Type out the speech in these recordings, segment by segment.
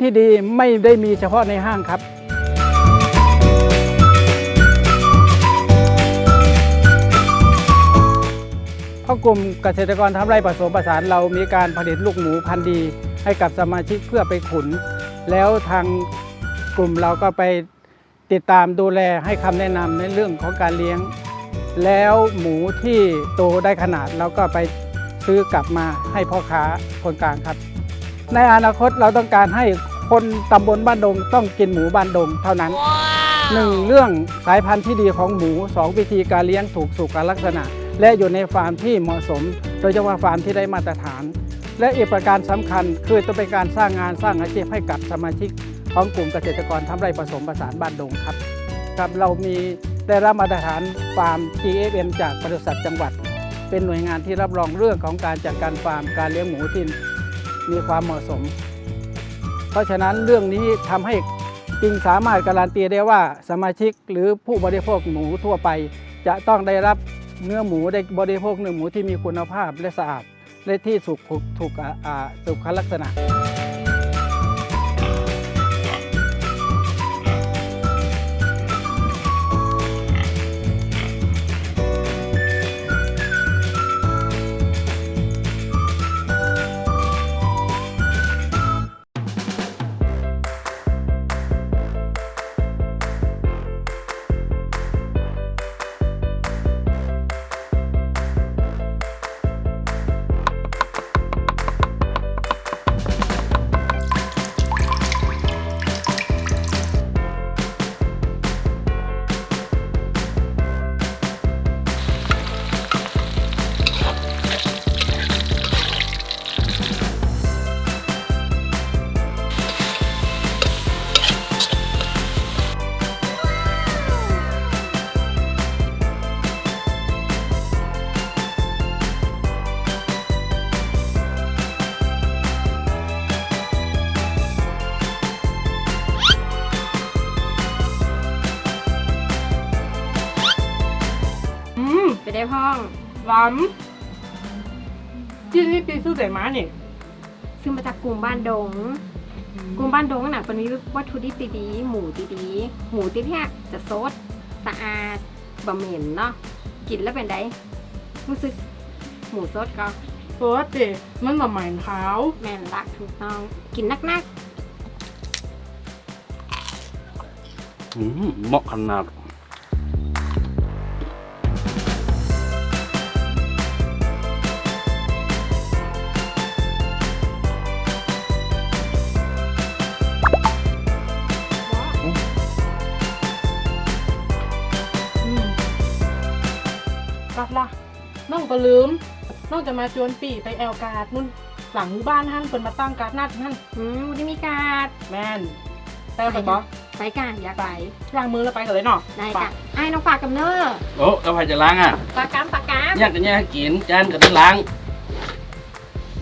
ที่ดีไม่ได้มีเฉพาะในห้างครับเพราะกลุ่มเกษตรกรทำไร่ผสมผสานเรามีการผลิตลูกหมูพันธุ์ดี ให้กับสมาชิกเพื่อไปขุน แล้วทางกลุ่มเราก็ไปติดตามดูแลให้คำแนะนำในเรื่องของการเลี้ยง แล้วหมูที่โตได้ขนาดเราก็ไปซื้อกลับมาให้พ่อค้าคนกลางครับ ในอนาคตเราต้องการให้คนตำบลบ้านดงต้องกินหมูบ้านดงเท่านั้นหนึ่งเรื่องสายพันธุ์ที่ดีของหมูสองวิธีการเลี้ยงถูกสุขลักษณะ และอยู่ในฟาร์มที่เหมาะสม โดยเฉพาะฟาร์มที่ได้มาตรฐาน และอีกประการสำคัญ คือจะเป็นการสร้างงานสร้างอาชีพให้กับสมาชิกของกลุ่มเกษตรกรทำไร่ผสมผสานบ้านดงครับครับเรามีได้รับมาตรฐานฟาร์ม GFM จากบริษัทจังหวัด เป็นหน่วยงานที่รับรองเรื่องของการจัดการฟาร์มการเลี้ยงหมูที่ มีความเหมาะสม เพราะฉะนั้นเรื่องนี้ทำให้จึงสามารถการันตีได้ว่าสมาชิกหรือผู้บริโภคหมูทั่วไป จะต้องได้รับเนื้อหมูได้บริโภคเนื้อหมูที่มีคุณภาพและสะอาด และที่สุขถูกสุขลักษณะ ไปได้ห้องล้ำที่นี่ปีซื้อใส่ม้าเนี่ยซึ่งมาจากกลุ่มบ้านดง กลุ่มบ้านดงน่ะเป็นมีวัตถุดิบดีๆหมูดีๆหมูที่แท้จะสดสะอาดบะเหม็นเนาะกินแล้วเป็นไดรู้สึกหมูสดก็เฟิร์สเดมันมาใหม่ขาวแม่นรักถูกต้องกินนักอืมเหมาะขนาด กลับละน้องก็ลืมน้องจะมาชวนปีไปแอลการ์ดนู่นหลังหมู่บ้านท่านเปิดมาตั้งการ์ดหน้าที่ท่านๆอืมวันนี้มีการแม่นแต่ไปบอกไปกันอยากไปล้างมือแล้วไปกันเลยเนาะได้กันไอ้น้องฝากกับเนอร์โอ้แล้วใครจะล้างอะปากกามปากกามอยากจะแย่งกินจานก็ได้ล้าง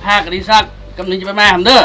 ผ้าก็ได้ซักกำลังจะไปมาทำเด้อ